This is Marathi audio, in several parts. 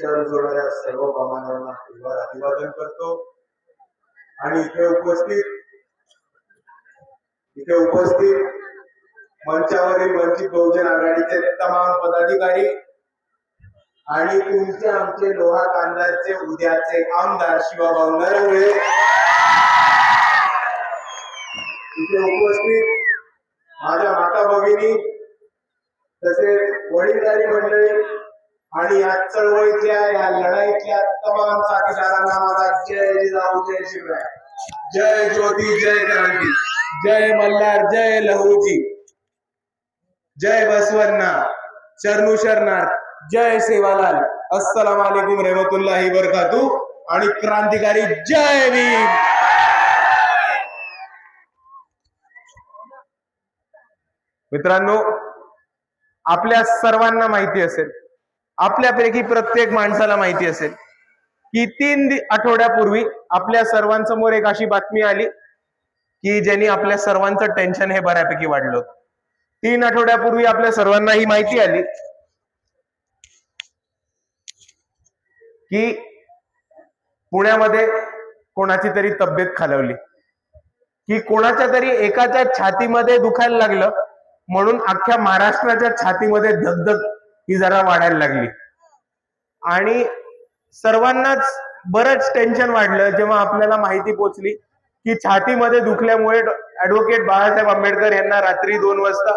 चरण जोडणाऱ्या सर्व मामांना परिवार अभिवादन करतो. आणि इथे उपस्थित इथे उपस्थित मंचावरील वंचित बहुजन आघाडीचे तमाम पदाधिकारी आणि तुमचे आमचे लोहा कांदाचे उद्याचे आमदार शिवाभाऊ नरवळे इथे उपस्थित माझ्या माता भगिनी तसेच वडीलधारी मंडळी आणि या चळवळीतल्या या लढाईतल्या तमाम साथीदारांना माझा जय जिजाऊ जय शिवराय. जय ज्योती जय क्रांती. जय मल्हार जय लहूजी. जय बसवन्ना शरणू शरणार्थ. जय सेवालाल. अस्सलाम वालेकुम रहमतुल्लाही बरकातू आणि क्रांतिकारी जय भीम. मित्रांनो आपल्या सर्वांना माहिती असेल आपल्यापैकी प्रत्येक माणसाला माहिती असेल. की तीन आठवड्यापूर्वी आपल्या सर्वांसमोर एक अशी बातमी आली की ज्यांनी आपल्या सर्वांचं टेन्शन हे बऱ्यापैकी वाढलं होतं. तीन आठवड्यापूर्वी आपल्या सर्वांना ही माहिती आली की पुण्यामध्ये कोणाची तरी तब्येत खालवली. की कोणाच्या तरी एकाच्या छातीमध्ये दुखायला लागलं म्हणून अख्ख्या महाराष्ट्राच्या छातीमध्ये धगधग ही जरा वाढायला लागली. आणि सर्वांनाच बरंच टेन्शन वाढलं. जेव्हा आपल्याला माहिती पोचली की छातीमध्ये दुखल्यामुळे ऍडव्होकेट बाळासाहेब आंबेडकर यांना रात्री दोन वाजता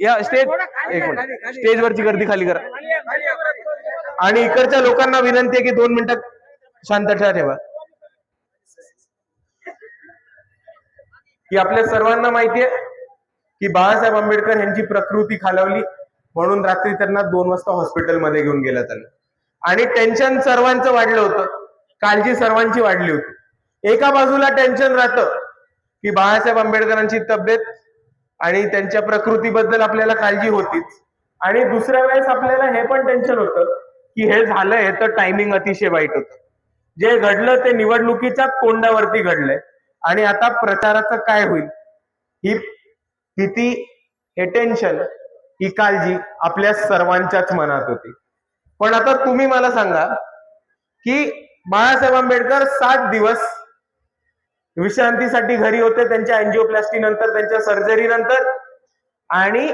या स्टेज एक मिनिट. स्टेजवरची गर्दी खाली करा. आणि इकडच्या लोकांना विनंती आहे की दोन मिनिटात शांतता ठेवा की आपल्या सर्वांना माहिती आहे की बाळासाहेब आंबेडकर यांची प्रकृती खालावली. म्हणून रात्री त्यांना दोन वाजता हॉस्पिटलमध्ये घेऊन गेलं त्यांना. आणि टेन्शन सर्वांचं वाढलं होतं. काळजी सर्वांची वाढली होती. एका बाजूला टेन्शन राहतं की बाळासाहेब आंबेडकरांची तब्येत आणि त्यांच्या प्रकृतीबद्दल आपल्याला काळजी होतीच. आणि दुसऱ्या वेळेस आपल्याला हे पण टेन्शन होतं की हे झालंय तर टायमिंग अतिशय वाईट होतं. जे घडलं ते निवडणुकीच्या तोंडावरती घडलंय. आणि आता प्रचाराचं काय होईल? ही भीती हे टेन्शन ही काळजी आपल्या सर्वांच्याच मनात होती. पण आता तुम्ही मला सांगा की बाळासाहेब आंबेडकर सात दिवस विश्रांतीसाठी घरी होते त्यांच्या अँजिओप्लास्टी नंतर त्यांच्या सर्जरी नंतर आणि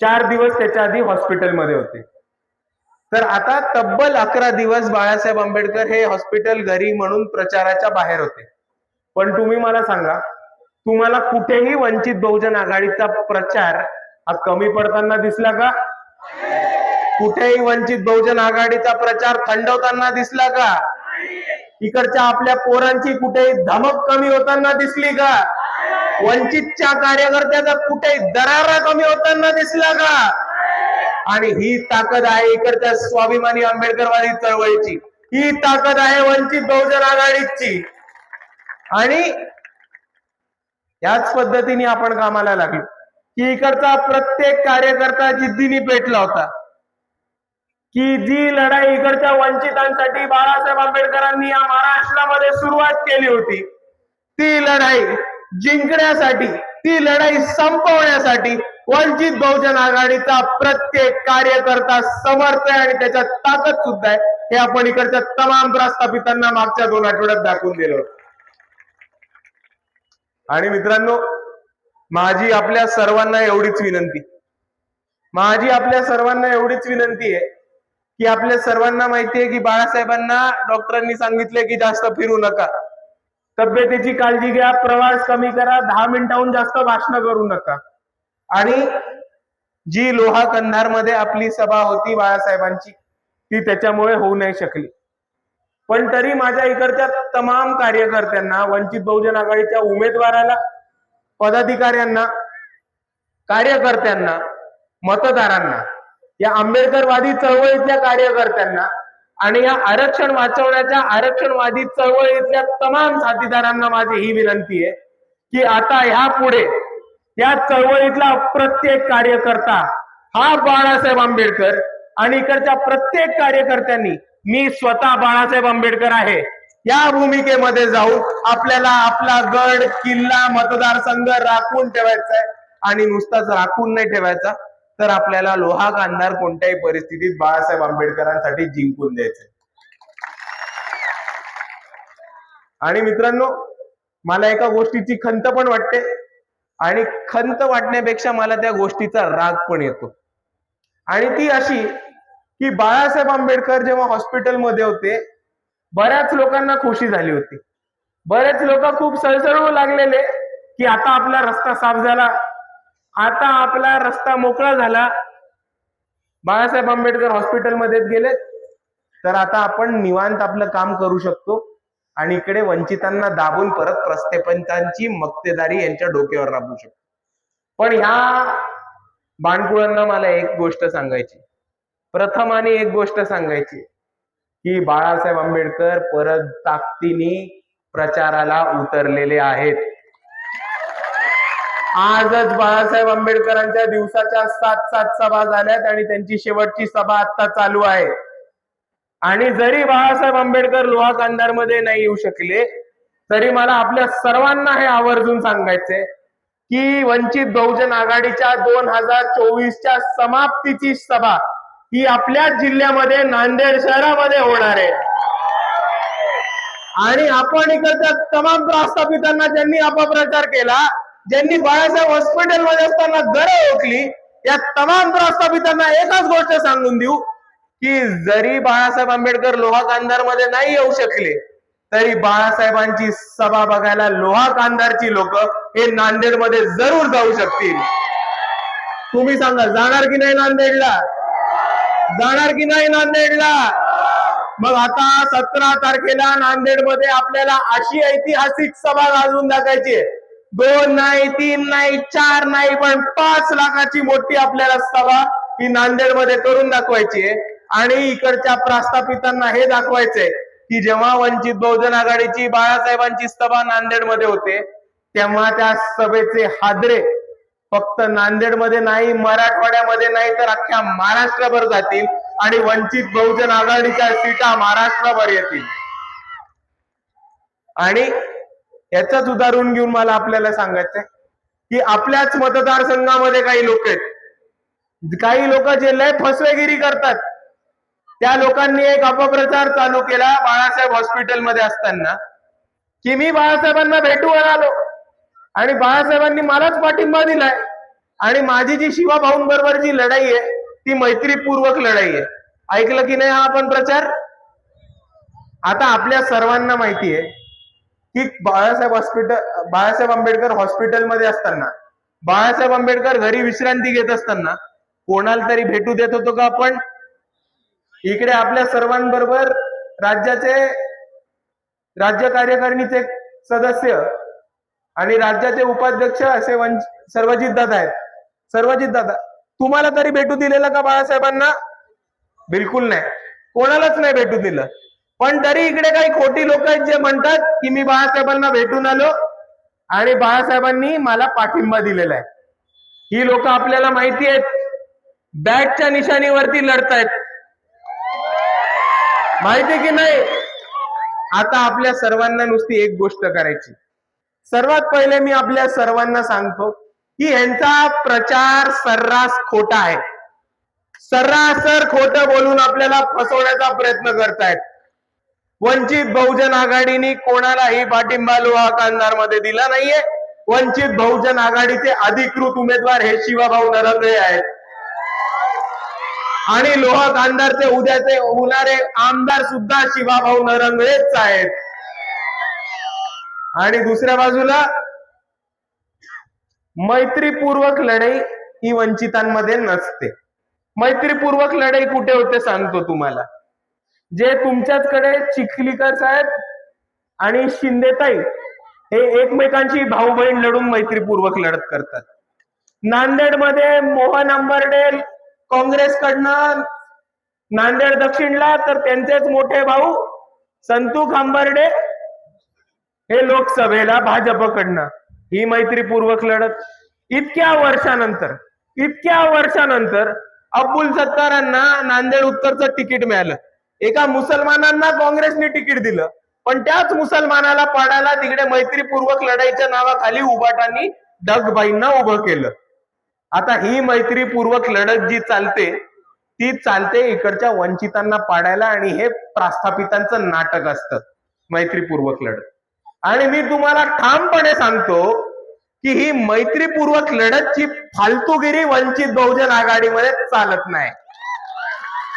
चार दिवस त्याच्या आधी हॉस्पिटलमध्ये होते. तर आता तब्बल अकरा दिवस बाळासाहेब आंबेडकर हे हॉस्पिटल घरी म्हणून प्रचाराच्या बाहेर होते. पण तुम्ही मला सांगा तुम्हाला कुठेही वंचित बहुजन आघाडीचा प्रचार हा कमी पडताना दिसला का? कुठेही वंचित बहुजन आघाडीचा प्रचार थंडवताना दिसला का? इकडच्या आपल्या पोरांची कुठेही धमक कमी होताना दिसली का? वंचितच्या कार्यकर्त्याचा कुठेही दरारा कमी होताना दिसला का? आणि ही ताकद आहे इकडच्या स्वाभिमानी आंबेडकरवादी चळवळीची. ही ताकद आहे वंचित बहुजन आघाडीची. आणि याच पद्धतीने आपण कामाला लागलो. की इकडचा प्रत्येक कार्यकर्ता जिद्दीने पेटला होता. की जी लढाई इकडच्या वंचितांसाठी बाळासाहेब आंबेडकरांनी या महाराष्ट्रामध्ये सुरुवात केली होती ती लढाई जिंकण्यासाठी ती लढाई संपवण्यासाठी वंचित बहुजन आघाडीचा प्रत्येक कार्यकर्ता समर्थ आहे आणि त्याच्यात ताकद सुद्धा आहे हे आपण इकडच्या तमाम प्रस्थापितांना मागच्या दोन आठवड्यात दाखवून दिलं आणि मित्रांनो माझी आपल्या सर्वांना एवढीच विनंती. माझी आपल्या सर्वांना एवढीच विनंती आहे की आपल्या सर्वांना माहिती आहे की बाळासाहेबांना डॉक्टरांनी सांगितले की जास्त फिरू नका. तब्येतीची काळजी घ्या प्रवास कमी करा दहा मिनिटाहून जास्त भाषण करू नका. आणि जी लोहा कंधारमध्ये आपली सभा होती बाळासाहेबांची ती त्याच्यामुळे होऊ नाही शकली. पण तरी माझ्या इकडच्या तमाम कार्यकर्त्यांना वंचित बहुजन आघाडीच्या उमेदवाराला पदाधिकाऱ्यांना कार्यकर्त्यांना मतदारांना या आंबेडकरवादी चळवळीतल्या कार्यकर्त्यांना आणि या आरक्षण वाचवण्याच्या आरक्षणवादी चळवळीतल्या तमाम साथीदारांना माझी ही विनंती आहे की आता ह्या पुढे या चळवळीतला प्रत्येक कार्यकर्ता हा बाळासाहेब आंबेडकर आणि इकडच्या प्रत्येक कार्यकर्त्यांनी मी स्वतः बाळासाहेब आंबेडकर आहे. या भूमिकेमध्ये जाऊन आपल्याला आपला गड किल्ला मतदारसंघ राखून ठेवायचा आहे आणि नुसताच राखून नाही ठेवायचा तर आपल्याला लोहा कांधार कोणत्याही परिस्थितीत बाळासाहेब आंबेडकरांसाठी जिंकून द्यायचंय. आणि मित्रांनो मला एका गोष्टीची खंत पण वाटते. आणि खंत वाटण्यापेक्षा मला त्या गोष्टीचा राग पण येतो. आणि ती अशी की बाळासाहेब आंबेडकर जेव्हा हॉस्पिटलमध्ये होते बऱ्याच लोकांना खुशी झाली होती. बरेच लोक खूप सळसळू लागलेले की आता आपला रस्ता साफ झाला. आता आपला रस्ता मोकळा झाला. बाळासाहेब आंबेडकर हॉस्पिटलमध्येच गेले. तर आता आपण निवांत आपलं काम करू शकतो आणि इकडे वंचितांना दाबून परत प्रस्थेपंतांची मक्तेदारी यांच्या डोक्यावर राबवू शकतो. पण ह्या बाणकुळांना मला एक गोष्ट सांगायची. प्रथम आणि एक गोष्ट सांगायची. की बाळासाहेब आंबेडकर परत ताकदीने प्रचाराला उतरलेले आहेत. आजच बाळासाहेब आंबेडकरांच्या दिवसाच्या सात सात सभा झाल्यात आणि त्यांची शेवटची सभा आता चालू आहे. आणि जरी बाळासाहेब आंबेडकर लोहा कांदारमध्ये नाही येऊ शकले तरी मला आपल्या सर्वांना हे आवर्जून सांगायचंय की वंचित बहुजन आघाडीच्या दोन हजार चोवीसच्या समाप्तीची सभा ही आपल्याच जिल्ह्यामध्ये नांदेड शहरामध्ये होणार आहे. आणि आपण इकडच्या तमाम प्रस्थापितांना ज्यांनी अपप्रचार केला ज्यांनी बाळासाहेब हॉस्पिटलमध्ये असताना गरज ओळखली या तमाम प्रस्थापितांना एकच गोष्ट सांगून देऊ की जरी बाळासाहेब आंबेडकर लोहा कांधारमध्ये नाही येऊ शकले तरी बाळासाहेबांची सभा बघायला लोहा कांदारची लोक हे नांदेडमध्ये जरूर जाऊ शकतील. तुम्ही सांगा जाणार की नाही नांदेडला? जाणार की नाही नांदेडला मग आता सतरा तारखेला नांदेडमध्ये आपल्याला अशी ऐतिहासिक सभा गाजवून दाखायची आहे. दोन नाही तीन नाही चार नाही पण पाच लाखाची मोठी आपल्याला सभा ही नांदेडमध्ये करून दाखवायची आहे आणि इकडच्या प्रस्थापितांना हे दाखवायचंय की जेव्हा वंचित बहुजन आघाडीची बाळासाहेबांची सभा नांदेडमध्ये होते तेव्हा त्या सभेचे हादरे फक्त नांदेडमध्ये नाही मराठवाड्यामध्ये नाही तर अख्ख्या महाराष्ट्रभर जातील आणि वंचित बहुजन आघाडीच्या सीटा महाराष्ट्रभर येतील. आणि याचाच उदाहरण घेऊन मला आपल्याला सांगायचंय की आपल्याच मतदारसंघामध्ये काही लोक आहेत. काही लोक जे लय फसवेगिरी करतात त्या लोकांनी एक अपप्रचार चालू केला बाळासाहेब हॉस्पिटलमध्ये असताना की मी बाळासाहेबांना भेटून आलो. आणि बाळासाहेबांनी मलाच पाठिंबा दिलाय. आणि माझी जी शिवा भाऊंबरोबर जी लढाई आहे ती मैत्रीपूर्वक लढाई आहे. ऐकलं की नाही हा आपण प्रचार? आता आपल्या सर्वांना माहिती आहे की बाळासाहेब हॉस्पिटल बाळासाहेब आंबेडकर हॉस्पिटलमध्ये असताना बाळासाहेब आंबेडकर घरी विश्रांती घेत असताना कोणाला तरी भेटू देत होतो का आपण? इकडे आपल्या सर्वांबरोबर राज्याचे राज्य कार्यकारिणीचे सदस्य आणि राज्याचे उपाध्यक्ष असे सर्वजित दादा आहेत. सर्वजित दादा. तुम्हाला तरी भेटू दिलेलं का बाळासाहेबांना? बिलकुल नाही. कोणालाच नाही भेटू दिलं. पण तरी इकडे काही खोटी लोक आहेत जे म्हणतात की मी बाळासाहेबांना भेटून आलो आणि बाळासाहेबांनी मला पाठिंबा दिलेला आहे. ही लोक आपल्याला माहिती आहेत. बॅटच्या निशाणीवरती लढतायत. माहिती की नाही? आता आपल्या सर्वांना नुसती एक गोष्ट करायची. सर्वात पहिले मी आपल्या सर्वांना सांगतो की यांचा प्रचार सर्रास खोटा आहे. सर्रासर खोट बोलून आपल्याला फसवण्याचा प्रयत्न करतायत. वंचित बहुजन आघाडीने कोणालाही पाठिंबा लोहा कांधारमध्ये दिला नाहीये. वंचित बहुजन आघाडीचे अधिकृत उमेदवार हे शिवाभाऊ नरंद्रे आहेत. आणि लोहा कांदारचे उद्याचे होणारे आमदार सुद्धा शिवाभाऊ नरंगळेच आहेत. आणि दुसऱ्या बाजूला मैत्रीपूर्वक लढाई ही वंचितांमध्ये नसते. मैत्रीपूर्वक लढाई कुठे होते सांगतो तुम्हाला. जे तुमच्याचकडे चिखलीकर साहेब आणि शिंदेताई हे एकमेकांची भाऊ बहीण लढून मैत्रीपूर्वक लढत करतात. नांदेडमध्ये मोहन आंबर्डे काँग्रेसकडनं नांदेड दक्षिणला तर त्यांचेच मोठे भाऊ संतू खांबर्डे हे लोकसभेला भाजपकडनं ही मैत्रीपूर्वक लढत इतक्या वर्षानंतर इतक्या वर्षानंतर अब्दुल सत्तारांना नांदेड उत्तरचं तिकीट मिळालं. एका मुसलमानांना काँग्रेसने तिकीट दिलं. पण त्याच मुसलमानाला पाडायला तिकडे मैत्रीपूर्वक लढाईच्या नावाखाली उभाटांनी डगबाईंना उभं केलं. आता ही मैत्रीपूर्वक लढत जी चालते ती चालते इकडच्या वंचितांना पाडायला आणि हे प्रास्थापितांचं नाटक असतं मैत्रीपूर्वक लढत. आणि मी तुम्हाला ठामपणे सांगतो की ही मैत्रीपूर्वक लढतची फालतूगिरी वंचित बहुजन आघाडीमध्ये चालत नाही.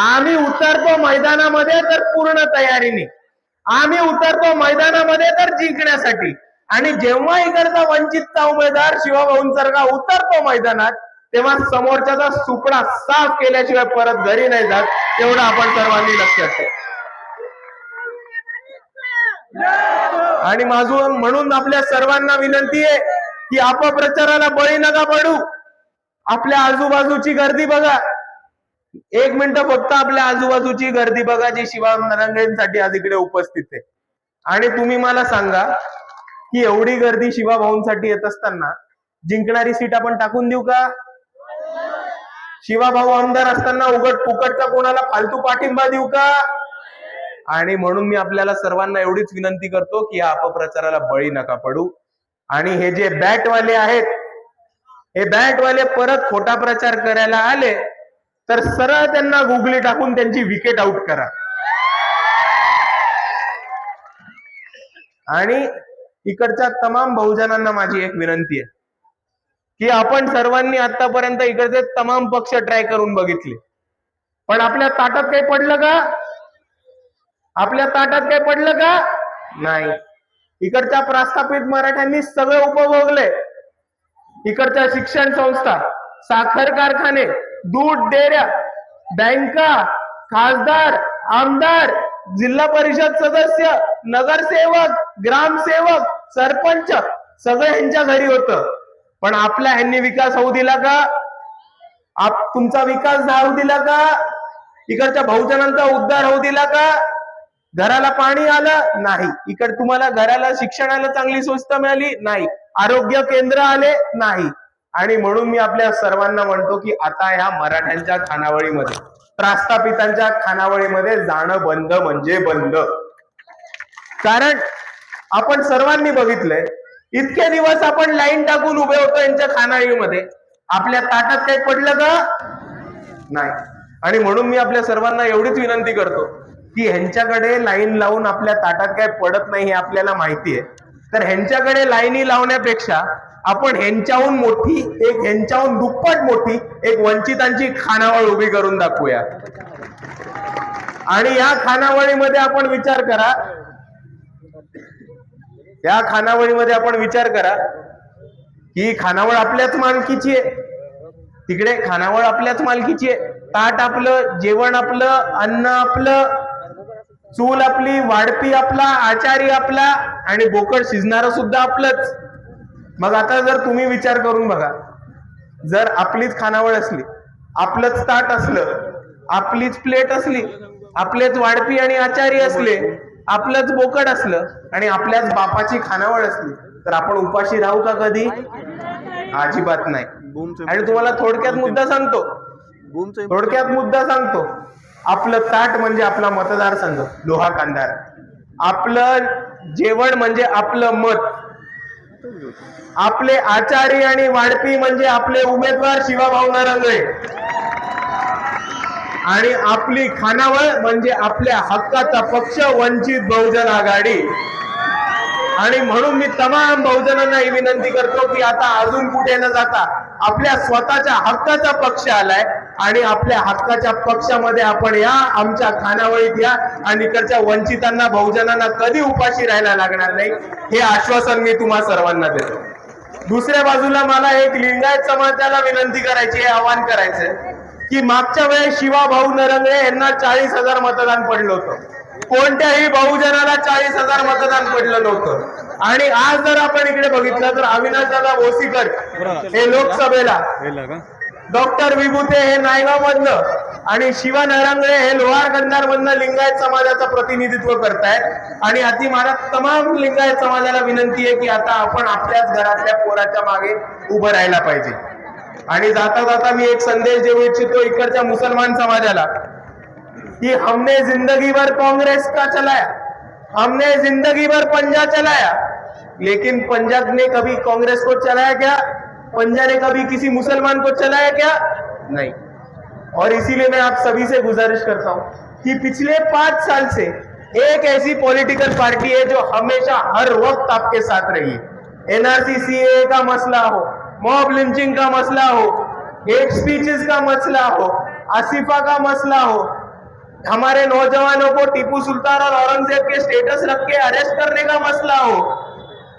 आम्ही उतरतो मैदानामध्ये तर पूर्ण तयारीने. आम्ही उतरतो मैदानामध्ये तर जिंकण्यासाठी. आणि जेव्हा इकडचा वंचितचा उमेदवार शिवभाऊंसारखा उतरतो मैदानात तेव्हा समोरच्याचा सुपडा साफ केल्याशिवाय परत घरी नाही जात एवढं आपण सर्वांनी लक्षात ठेवा. आणि माझून म्हणून आपल्या सर्वांना विनंती आहे की अपप्रचाराला बळी नका पडू. आपल्या आजूबाजूची गर्दी बघा. एक मिनिट फक्त आपल्या आजूबाजूची गर्दी बघा जी शिवा नरंगेंसाठी आज इकडे उपस्थित आहे. आणि तुम्ही मला सांगा की एवढी गर्दी शिवा भाऊंसाठी येत असताना जिंकणारी सीट आपण टाकून देऊ का? शिवा भाऊ आमदार असताना उघड फुकटचा कोणाला फालतू पाठिंबा देऊ का? आणि म्हणून मी आपल्याला सर्वांना एवढीच विनंती करतो की या अपप्रचाराला बळी नका पडू. आणि हे जे बॅटवाले आहेत हे बॅटवाले परत खोटा प्रचार करायला आले तर सरळ त्यांना गुगली टाकून त्यांची विकेट आउट करा. आणि इकडच्या तमाम बहुजनांना माझी एक विनंती आहे की आपण सर्वांनी आतापर्यंत इकडचे तमाम पक्ष ट्राय करून बघितले. पण आपल्या ताटात काही पडलं का? आपल्या ताटात काही पडलं का? नाही. इकडच्या प्रस्थापित मराठ्यांनी सगळं उपभोगले. इकडच्या शिक्षण संस्था साखर कारखाने दूध डेऱ्या बँका खासदार आमदार जिल्हा परिषद सदस्य नगरसेवक ग्रामसेवक सरपंच सगळं ह्यांच्या घरी होतं. पण आपल्या ह्यांनी विकास होऊ दिला का? आप तुमचा विकास होऊ दिला का? इकडच्या बहुजनांचा उद्धार होऊ दिला का? घराला पाणी आलं नाही. इकडे तुम्हाला घराला शिक्षणाला चांगली स्वस्त मिळाली नाही. आरोग्य केंद्र आले नाही. आणि म्हणून मी आपल्या सर्वांना म्हणतो की आता ह्या मराठ्यांच्या खानावळीमध्ये प्रास्थापितांच्या खानावळीमध्ये जाणं बंद म्हणजे बंद. कारण आपण सर्वांनी बघितलंय इतके दिवस आपण लाईन टाकून उभे होतो यांच्या खानावळीमध्ये. आपल्या ताटात काही पडलं का? नाही. आणि म्हणून मी आपल्या सर्वांना एवढीच विनंती करतो की ह्यांच्याकडे लाईन लावून आपल्या ताटात काय पडत नाही हे आपल्याला माहिती आहे. तर ह्यांच्याकडे लाईनी लावण्यापेक्षा आपण ह्यांच्याहून मोठी एक ह्यांच्याहून दुप्पट मोठी एक वंचितांची खानावळ उभी करून दाखवूया. आणि या खानावळीमध्ये आपण विचार करा. या खानावळीमध्ये आपण विचार करा. ही खानावळ आपल्याच मालकीची आहे. तिकडे खानावळ आपल्याच मालकीची आहे. ताट आपलं जेवण आपलं अन्न आपलं चूल आपली वाढपी आपला आचारी आपला आणि बोकड शिजणार सुद्धा आपलंच. मग आता जर तुम्ही विचार करून बघा जर आपलीच खानावळ असली आपलंच ताट असलं आपलीच प्लेट असली आपलेच वाढपी आणि आचारी असले आपलंच बोकड असलं आणि आपल्याच बापाची खानावळ असली तर आपण उपाशी राहू का कधी? अजिबात नाही. आणि तुम्हाला थोडक्यात मुद्दा सांगतो. थोडक्यात मुद्दा सांगतो. आपलं ताट म्हणजे आपला मतदारसंघ लोहा कांदार. आपलं जेवण म्हणजे आपलं मत. आपले आचारी आणि वाढपी म्हणजे आपले उमेदवार शिवाभाऊ नरंगळे आणि आपली खानावळ म्हणजे आपल्या हक्काचा पक्ष वंचित बहुजन आघाडी. आणि म्हणून मी तमाम बहुजनांना ही विनंती करतो की आता अजून कुठे न जाता आपल्या स्वतःच्या हक्काचा पक्ष आलाय आणि आपल्या हक्काच्या पक्षामध्ये आपण या आमच्या खानावळीत या आणि इकडच्या वंचितांना बहुजनांना कधी उपाशी राहायला लागणार नाही हे आश्वासन मी तुम्हा सर्वांना देतो. दुसऱ्या बाजूला मला एक लिंगायत समाजाला विनंती करायची हे आवाहन करायचंय की मागच्या वेळेस शिवा भाऊ नरंगळे यांना चाळीस हजार मतदान पडलं होतं. कोणत्याही बहुजनाला चाळीस हजार मतदान पडलं नव्हतं. आणि आज जर आपण इकडे बघितलं तर अविनाश दादा भोसीकर हे लोकसभेला डॉक्टर विभूते हे नायगाव मधनं आणि शिवा नरंगळे हे लोहार गंधार मधनं लिंगायत समाजाचं प्रतिनिधित्व करतायत. आणि अति मला तमाम लिंगायत समाजाला विनंती आहे की आता आपण आपल्याच घरातल्या पोराच्या मागे उभं राहायला पाहिजे. आणि जाता जाता मी एक संदेश देऊ इच्छितो इकडच्या मुसलमान समाजाला कि हमने ज़िंदगी भर कांग्रेस का चलाया, हमने ज़िंदगी भर पंजा चलाया, लेकिन पंजाब ने कभी कांग्रेस को चलाया क्या? पंजा ने कभी किसी मुसलमान को चलाया क्या? नहीं। और इसीलिए मैं आप सभी से गुजारिश करता हूँ कि पिछले पाँच साल से एक ऐसी पॉलिटिकल पार्टी है जो हमेशा हर वक्त आपके साथ रही है। एनआरसी सीए का मसला हो, मॉब लिंचिंग का मसला हो, हेट स्पीचेस का मसला हो, आसिफा का मसला हो हमारे नौजवानों को टीपू सुल्तान और औरंगज़ेब के स्टेटस रख के अरेस्ट करने का मसला हो।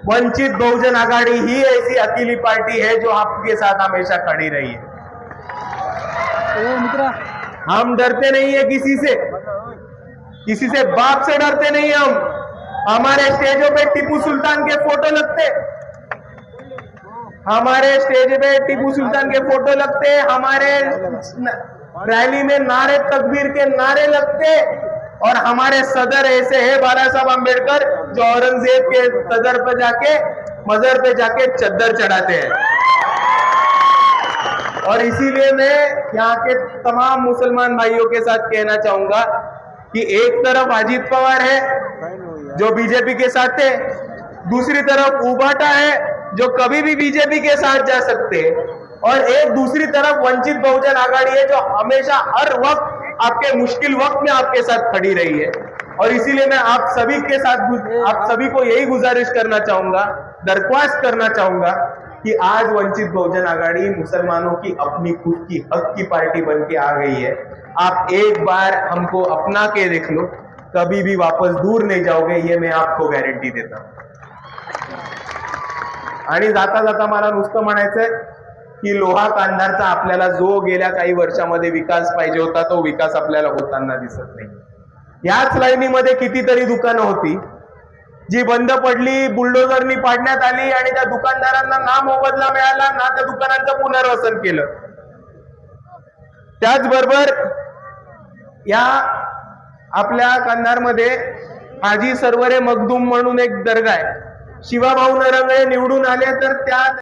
वंचित बहुजन आघाड़ी ही ऐसी अकेली पार्टी है जो आपके साथ हमेशा खड़ी रही है। हम डरते नहीं है किसी से। किसी से बाप से डरते नहीं हम। हमारे स्टेजों पे टीपू सुल्तान के फ़ोटो लगते। हमारे स्टेज पे टीपू सुल्तान के फ़ोटो लगते। हमारे रैली में नारे, तकबीर के नारे लगते। और हमारे सदर ऐसे है बाला साहब अंबेडकर जो औरंगज़ेब के सदर पर जाके मजर पे जाके चद्दर चढ़ाते हैं। और इसीलिए मैं यहाँ के तमाम मुसलमान भाइयों के साथ कहना चाहूँगा कि एक तरफ़ अजीत पवार है, जो बीजेपी के साथ है, दूसरी तरफ़ उबाटा है, जो कभी भी बीजेपी के साथ जा सकते हैं। और एक दूसरी तरफ वंचित बहुजन आघाड़ी है जो हमेशा हर वक्त आपके मुश्किल वक्त में आपके साथ खड़ी रही है। और इसीलिए मैं आप सभी के साथ आप सभी को यही गुजारिश करना चाहूंगा दरख्वास्त करना चाहूंगा कि आज वंचित बहुजन आघाड़ी मुसलमानों की अपनी खुद की हक की पार्टी बन के आ गई है। आप एक बार हमको अपना के देख लो कभी भी वापस दूर नहीं जाओगे ये मैं आपको गॅरंटी देतो आणि जाता जाता मला नुसतं म्हणायचंय की लोहा कांधारचा आपल्याला जो गेल्या काही वर्षामध्ये विकास पाहिजे होता तो विकास आपल्याला होताना दिसत नाही. याच लाईनीमध्ये कितीतरी दुकानं होती. जी बंद पडली बुलडोझरनी पाडण्यात आली आणि त्या दुकानदारांना ना मोबदला मिळाला ना त्या दुकानांचं पुनर्वसन केलं. त्याचबरोबर या आपल्या कांधारमध्ये आजी सर्वरे मगदूम म्हणून एक दर्गा आहे. शिवाभाऊ नरंगळे निवडून आले तर त्या